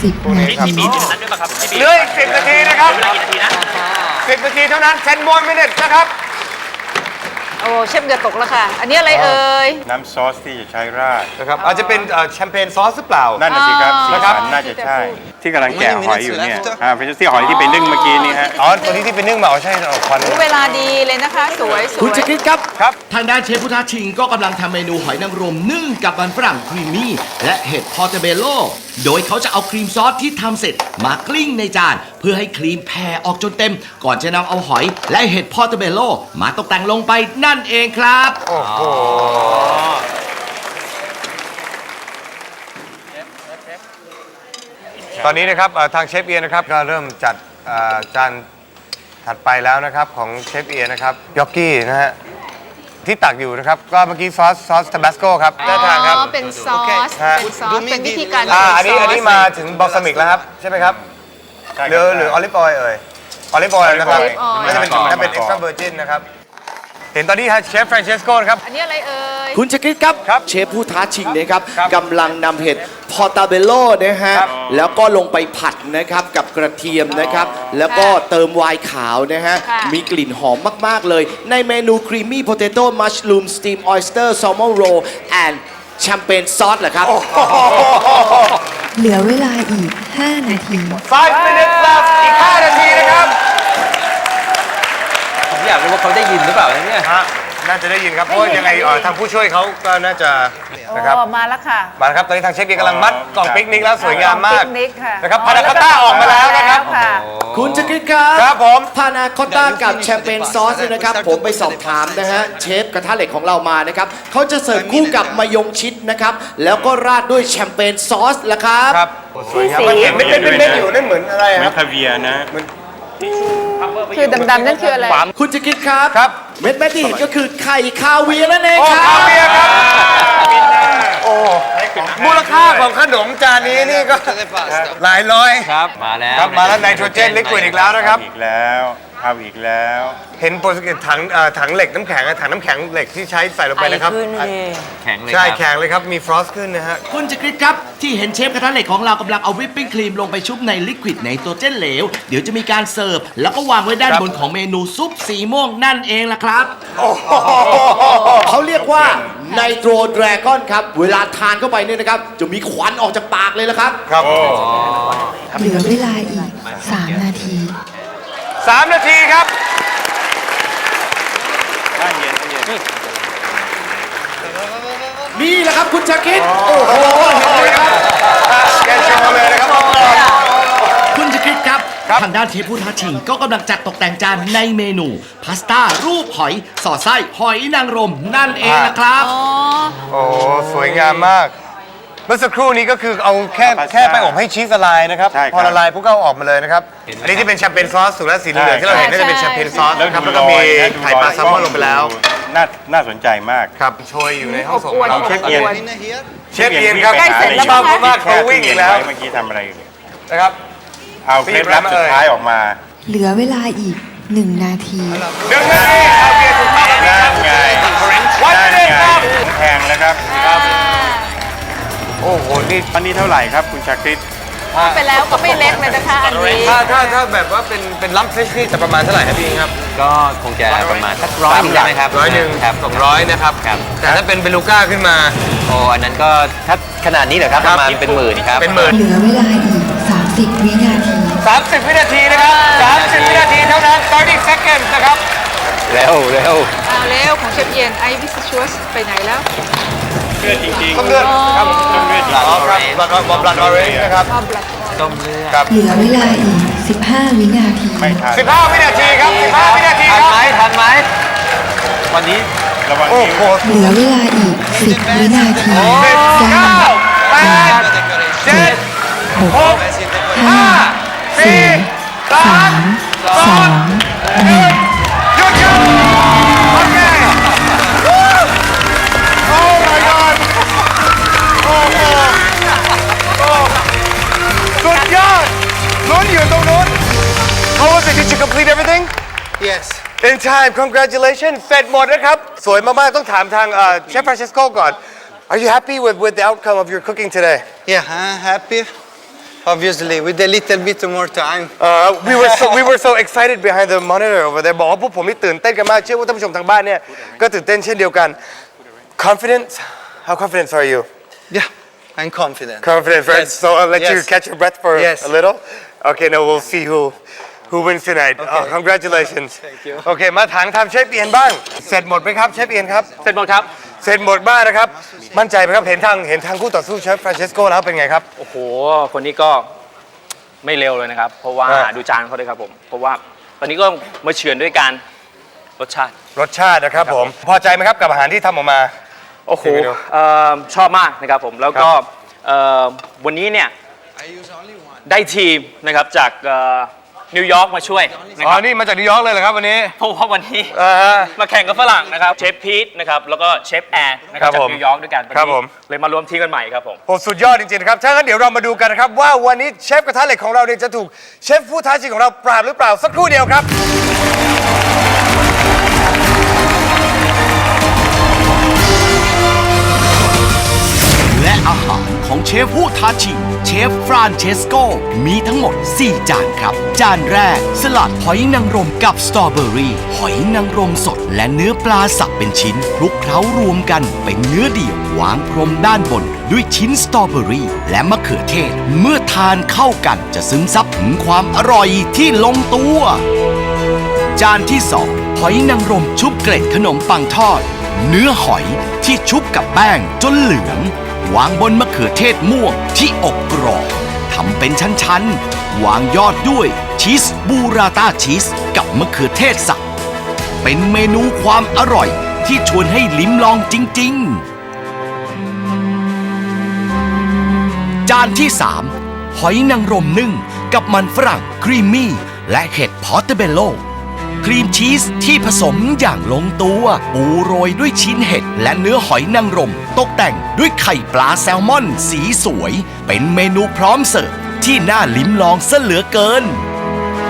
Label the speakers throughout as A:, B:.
A: 30นา
B: พี่
A: ที
B: พี่บีอยู่ในนั้นด้วยป่ะครับพี่บี
C: เหลืออีก10นาทีนะครับ
B: เวลากี่นาทีนะ
C: 10นาทีเท่านั้น10 more minutes นะครับ
D: โอ้เชฟเดือดตกแล้วค่ะ อันนี้อะไรเอ่ย
E: น้ำซอสที่จะใช้ราด
C: นะครับอาจจะเป็นเอ่อแชมเปญซอสหรือเปล่า
E: นั่นน่ะสิครับ
D: อ๋อ
E: สีสันน่าจะใช่ ที่กำลังแกะหอยอยู่เนี่ยอ่าเป็นที่หอยที่ไปนึ่งเมื่อกี้นี่ฮะ
C: อ๋อตัวนี้ที่เป็นนึ่งมาอ๋อใช่อ๋อควัน
D: เวลาดีเลยนะคะ สวยส
F: คุณ
D: วย
F: จะคิดครับ
C: ครับ
F: ทางด้านเชฟพุทธาชิงก็กำลังทำเมนูหอยนางรมนึ่งกับมันฝรั่งครีมมี่ และเห็ดพอร์เตเบโล โดยเขาจะเอาครีมซอสที่ทำเสร็จมากลิ้งในจานเพื่อให้ครีมแผ่ออกจนเต็ม ก่อนจะนำเอาหอย และเห็ดพอร์เตเบโลมาตกแต่งลงไปนั่นเองครับ
C: โอ้โหตอนนี้นะครับเอ่อทางเชฟเอียนนะครับก็เริ่มจัดเอ่อจานถัดไปแล้วนะครับของเชฟเอียนนะครับยอกกี้นะฮะที่ตักอยู่นะครับก็เมื่อกี้ซอสซอสทาบาสโกครับได้ทานครับ
D: อ๋อเป็นซอส
C: ฮะ
D: เป็นซอส เป็นวิธีการ
C: อ่า
D: ใส่
C: อันนี้
D: ซส
C: อันนี้มาถึงบอลซามิกแล้วครับ ใช่ไหมครับ
E: ใช่
C: หรือหรือออลิฟออยล์เอ่ยออลิฟออยล์นะครับ
D: olive oil
C: ไม่จะเป็นถ้าเป็นเอ็กซ์ตร้าเวอร์จินนะครับ เห็นตอนนี้ฮะเชฟฟรานเชสโกนะครับ
D: อันนี้อะไรเอ่ย
F: คุณจะคิดครับ
C: ครับ
F: เชฟผู้ท้าชิงนะครับ
C: ครับ
F: กำลังนำเห็ดพอร์ตาเบโลนะฮะ
C: ครับ
F: แล้วก็ลงไปผัดนะครับกับกระเทียมนะครับ แล้วก็เติมไวน์ขาวนะฮะ
D: ค่ะ
F: มีกลิ่นหอมมาก ๆ เลย ในเมนูครีมมี่โพเตโต้มัชลูมสตีมออยสเตอร์แซลมอนโรแอนแชมเปญซอสเหรอครับ
A: เหลือเวลาอีก 5 นาที
C: 5 minutes left อีก5นาทีนะครับ
G: ผมอยากรู้ว่าเขาได้ยินหรือเปล่าเนี่ย
C: ฮะ น่าจะได้ยินครับ เพราะว่ายังไงเอ่อทางผู้ช่วยเขาก็น่าจะนะครับ
D: โอ้มาแล้วค่ะ
C: มาแล้วครับ ตอนนี้ทางเชฟเบียร์กำลังมัดกล่องปิกนิกแล้วสวยงามมาก
D: ปิกนิกค่ะ
C: นะครับพานาคอตต้าออกมาแล้วนะครับ
D: ค่ะ
F: คุณจะคิดครับ
C: ครับผม
F: พานาคอตต้ากับแชมเปญซอสเนี่ยนะครับ ผมไปสอบถามนะฮะเชฟกระทะเหล็กของเรามานะครับเขาจะเสิร์ฟคู่กับมายงชิดนะครับ แล้วก็ราดด้วยแชมเปญซอสละครับ
C: ครับสวยงามมันเห็นเม็ดๆเม็ดๆอยู่นั่นเหมือนอะไร
E: เหมื
C: ค
E: อ
C: รั
E: น
C: บ
E: คาเวียร์นะ
D: คือดำๆนั่นคืออะไร
F: คุณจะคิดครับ
C: ครับ
F: เม็ดแม่ที่เห็นก็คือไข่คาเวียร์นั่นเอง
C: โอ้
F: ครั
C: คา
F: บ
C: เวียร์ครับโอ้มูลค่าของขนมจานนี้นี่ก็หลายร้อย
G: ครับมาแล้ว
C: ครับมาแล้วไนโตรเจนลิควิดอีกแล้วนะครับ
E: อีกแล้ว เอาอีกแล้ว
C: เห็นโปรตุเกสถังเอ่อถังเหล็กน้ำแข็งอะถังน้ำแข็งเหล็กที่ใช้ใส่ลงไปนะครับ
G: แข็งเลย
C: ใช่
G: ครับ
C: แข็งเลยครับ มีฟรอสขึ้นนะฮะ
F: คุณจะคิดครับ ที่เห็นเชฟกระทะเหล็กของเรากำลังเอาวิปปิ้งครีมลงไปชุบในลิควิดในตัวเจนเหลว เดี๋ยวจะมีการเสิร์ฟ แล้วก็วางไว้ด้าน
C: ครับ
F: บนของเมนูซุปสีม่วงนั่นเองล่ะครับ เขาเรียกว่าไนโตรดราก้อนครับ เวลาทานเข้าไปเนี่ยนะครับ จะมีควันออกจากปากเลยละครับ
C: ครับ
A: เหลือเวลาอีก 3 นาที
C: สามนาทีครับ
E: บ้านเย็นบ้านเย็น
F: นี่แหละครับคุณชาคิดโอ้โหเห็นไหมครับ
C: แกโชว์เลยนะครับ
F: คุณชาคิดครับ
C: ครับ
F: ทางด้านเชฟผู้ท้าชิงก็กำลังจัดตกแต่งจานในเมนู พาสต้ารูปหอยสอดไส้หอยนางรมนั่นเองนะครับ
D: อ๋อ
C: โอ้สวยงามมากเมื่อสักครู่นี้ก็คือเอาแค่แค่ไปอบให้ชีสละลายนะครับ
E: ใช่ครับ
C: พอละลายพวกก็เอาออกมาเลยนะครับ อันนี้ที่เป็นแชมเปญซอสสุดแล้วสีเหลืองๆที่เราเห็นน่าจะเป็นแชมเปญซอสนะครับแล้วก็มีไข่ปลาแซลมอนลงไปแล้ว
E: น่าน่าสนใจมาก
C: ครับโชยอยู่ในห้องส่ง
D: อบอวล
C: เรา
D: อบ
C: เชฟ
D: อ
C: เอียน
D: วล
C: เชฟเอียนครับ
D: ใกล้เสร็จแล้ว
C: ชอบ
D: มั้งคะ
C: มากๆเขาวิ่งอีกแล้ว
E: เมื่อกี้ทำอะไรอยู่
C: นะครับ
E: เอาเคล็ดลับสุดท้ายออกมา
A: เหลือเวลาอีก1นาที
C: หนึ่งนาทีเอาเบียร์ถูกต้องแล้วครับ อ้โหนี่
E: ตอนนี้เท่าไหร่ครับคุณชาคริต
D: ไปแล้วก็ไม่เล็กเลยนะคะอันนี้
C: ถ้าถ้าถ้าแบบว่าเป็นเป็นลัมฟิชนี่จะประมาณเท่าไหร่ครับพี่ครับ
G: ก็คงจะประมาณสักร้อยหนึ่งได้ไหมครับ
C: ร้อยหนึ่ง
G: ครับ
C: สองร้อยนะครับ
G: ครับ
C: แต่ถ้าเป็นเบลูก้าขึ้นมา
G: โอ้อันนั้นก็ถ้าขนาดนี้เหรอครับ
C: ค
G: ป
C: รับ
G: ระมาณเป็นหมื่นครับ
C: เป็นหมื่น
A: เหลือเวลาอีก 30 วินาที
C: 30 วินาทีนะครับ30 วินาทีเท่านั้น30 seconds นะครับ
G: เร็วเร็ว
D: เอาเร็วของเชฟเย็นไอวิสชัวสไปไหนแล้ว
E: เพื่อจริง
C: ต้องเลือดครับ
E: ต้องเลือด
C: อ๋อครับบลัดบลัดออเรนจ์นะครับ
D: ชอบหลัก
G: ต้มเลือด
C: ครับ
A: เหลือเวลาอีก 15 วินาที
E: ไม่ทัน
C: 15 วินาทีครับ 15 วินาที
G: ทั
C: คนรับ
G: ไหมทันไหมวันนี้
E: ระวัง
C: โอ้
E: นิ้ว
C: โห
A: เหลือเวลาอีก 10 วินาที
C: สิบเก้าแปดเจ็ดหกห้าสี่สามสองหนึ่ง Did you complete everything?
H: Yes.
C: In time, congratulations เสร็จหมดนะครับ สวยมาก ๆ ต้องถามทางเชฟฟรานซิสโกก่อน Are you happy with with the outcome of your cooking today?
H: Yeah, I'm happy.
C: obviously, with a little bit more time.
B: Uh, we were so we were so excited behind the monitor over there บอกว่าพวกผมนี่ตื่นเต้นกันมาก เชื่อว่าท่านผู้ชมทางบ้านเนี่ย ก็ตื่นเต้นเช่นเดียวกัน Confidence How confident are you
C: Yeah, I'm confident.
B: Confident right
C: Yes.
B: so I'll let you
C: Yes.
B: catch your breath for
C: Yes.
B: a little Okay now we'll see who who wins tonight oh, congratulations
C: Thank you.
B: โอเค มาถางทำเชฟเอียนบ้าง เสร็จหมดไหมครับเชฟเอียนครับ
G: เสร็จหมดครับ
B: เสร็จหมดบ้างนะครับ มั่นใจไหมครับ เห็นทาง เห็นทางคู่ต่อสู้เชฟฟรานเชสโกแล้วเป็นไงครับ
G: โอ้โห คนนี้ก็ไม่เร็วเลยนะครับ เพราะว่า
B: อ่า
G: ดูจานเขาด้วยครับผม เพราะว่าตอนนี้ก็มาเฉือนด้วยการรสชาติ
B: รสชาตินะครับผม พอใจไหมครับกับอาหารที่ทำออกมา
G: โอ้โห
B: ที่ไม่รู้
G: เอ่อชอบมากนะครับผม แล้วก็เอ่อวันนี้เนี่ย
C: I use only one.
G: ได้ทีมนะครับจากเอ่อ นิวยอร์กมาช่วยนะ
B: อ๋
G: ค
B: อ
G: รับ
B: นี่มาจากนิวยอร์กเลยเหรอครับวันนี้
G: เพราะว่าวันนี้
B: อ่าฮะ
G: มาแข่งกับฝรั่งนะครับเชฟพีทนะครับแล้วก็เชฟแอร์นะค
B: ครั
G: รับบจาก
B: ผม
G: นิวยอร์กด้วยกันวันนี้
B: ครับผม
G: เลยมารวมทีมกันใหม่ครับผม
B: โหสุดยอดจริงๆนะครับถ้างั้นเดี๋ยวเรามาดูกันนะครับ ว่าวันนี้เชฟกระทะเหล็กของเราเนี่ยจะถูกเชฟผู้ท้าชิงของเราปราบหรือเปล่าสักครู่เดียวครับ
F: ของเชฟผู้ท้าชิงเชฟฟรานเชสโก มีทั้งหมด 4 จานครับ จานแรก สลัดหอยนางรมกับสตรอเบอรี่ หอยนางรมสด และเนื้อปลาสับเป็นชิ้นคลุกเคล้ารวมกันเป็นเนื้อเดี่ยววางพรมด้านบน ด้วยชิ้นสตรอเบอรี่ และมะเขือเทศ เมื่อทานเข้ากันจะซึมซับถึงความอร่อยที่ลงตัว จานที่สองหอยนางรมชุบเกล็ดขนมปังทอด เนื้อหอยที่ชุบกับแป้งจนเหลือง วางบนมะเขือเทศม่วงที่อบกรอบทำเป็นชั้นๆ วางยอดด้วยชีสบูราต้าชีสกับมะเขือเทศสับเป็นเมนูความอร่อยที่ชวนให้ลิ้มลองจริง ๆ จานที่ 3 หอยนางรมนึ่งกับมันฝรั่งครีมมี่ และเห็ดพอร์ตเบโล ครีมชีสที่ผสมอย่างลงตัวปูโรยด้วยชิ้นเห็ดและเนื้อหอยนางรม ตกแต่งด้วยไข่ปลาแซลมอนสีสวย เป็นเมนูพร้อมเสิร์ฟที่น่าลิ้มลองซะเหลือเกิน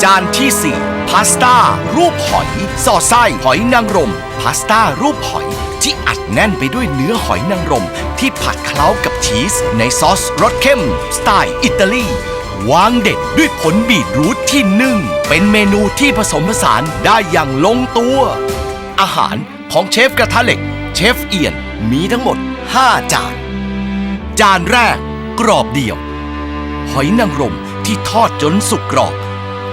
F: จานที่ 4 พาสต้า รูปหอย สอดไส้หอยนางรม พาสต้ารูปหอยที่อัดแน่นไปด้วยเนื้อหอยนางรม ที่ผัดเคล้ากับชีส ในซอสรสเข้ม สไตล์อิตาลี วางเด็ดด้วยผลบีทรูทที่นึ่ง เป็นเมนูที่ผสมผสานได้อย่างลงตัว อาหารของเชฟกระทะเหล็ก เชฟเอียนมีทั้งหมด 5 จาน จานแรก กรอบเดี่ยว หอยนางรมที่ทอดจนสุกกรอบ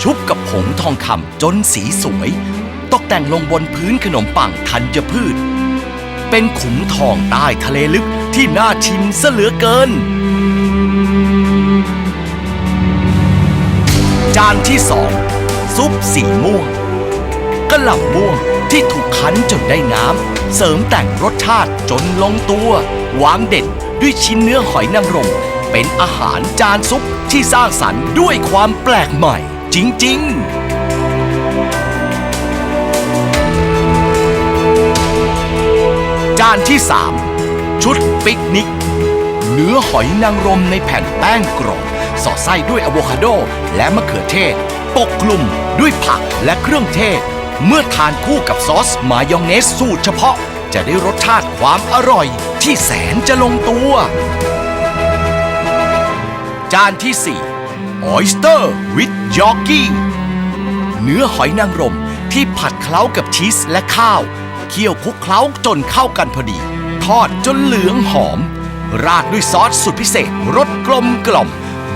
F: ชุบกับผงทองคำจนสีสวย ตกแต่งลงบนพื้นขนมปังธัญพืช เป็นขุมทองใต้ทะเลลึกที่น่าชิมซะเหลือเกินานที่สองซุปสีม่วงกะหล่ำม่วงที่ถูกคั้นจนได้น้ำ เสริมแต่งรสชาติจนลงตัว วางเด่นด้วยชิ้นเนื้อหอยนางรมเป็นอาหารจานซุปที่สร้างสรรค์ด้วยความแปลกใหม่ จริง ๆจานที่ 3 ชุดปิกนิก เนื้อหอยนางรมในแผ่นแป้งกรอบ สอดไส้ด้วยอะโวคาโด และมะเขือเทศ ปกคลุมด้วยผักและเครื่องเทศ เมื่อทานคู่กับซอสมายองเนสสูตรเฉพาะ จะได้รสชาติความอร่อย ที่แสนจะลงตัว จานที่4 Oyster with y o r k i เนื้อหอยนางรมที่ผัดเคล้ากับชีสและข้าว เคี่ยวคลุกเคล้าจนเข้ากันพอดี ทอดจนเหลืองหอม ราดด้วยซอสสุดพิเศษรสกลมกล่อม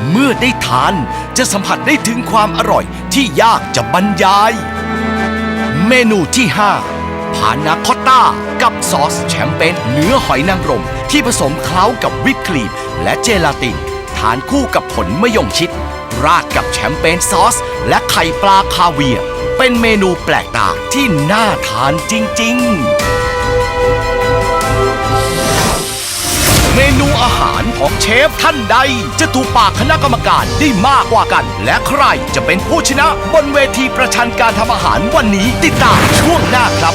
F: เมื่อได้ทานจะสัมผัสได้ถึงความอร่อยที่ยากจะบรรยาย เมนูที่ 5 พานาคอตต้า กับซอสแชมเปญเนื้อหอยนางรม ที่ผสมเคล้ากับวิปครีมและเจลาติน ทานคู่กับผลมะยงชิด ราดกับแชมเปญซอส และไข่ปลาคาเวียร์เป็นเมนูแปลกตาที่น่าทานจริง ๆ เชฟท่านใด จะถูกปากคณะกรรมการได้มากกว่ากัน และใครจะเป็นผู้ชนะบนเวทีประชันการทำอาหารวันนี้ติดตามช่วงหน้าครับ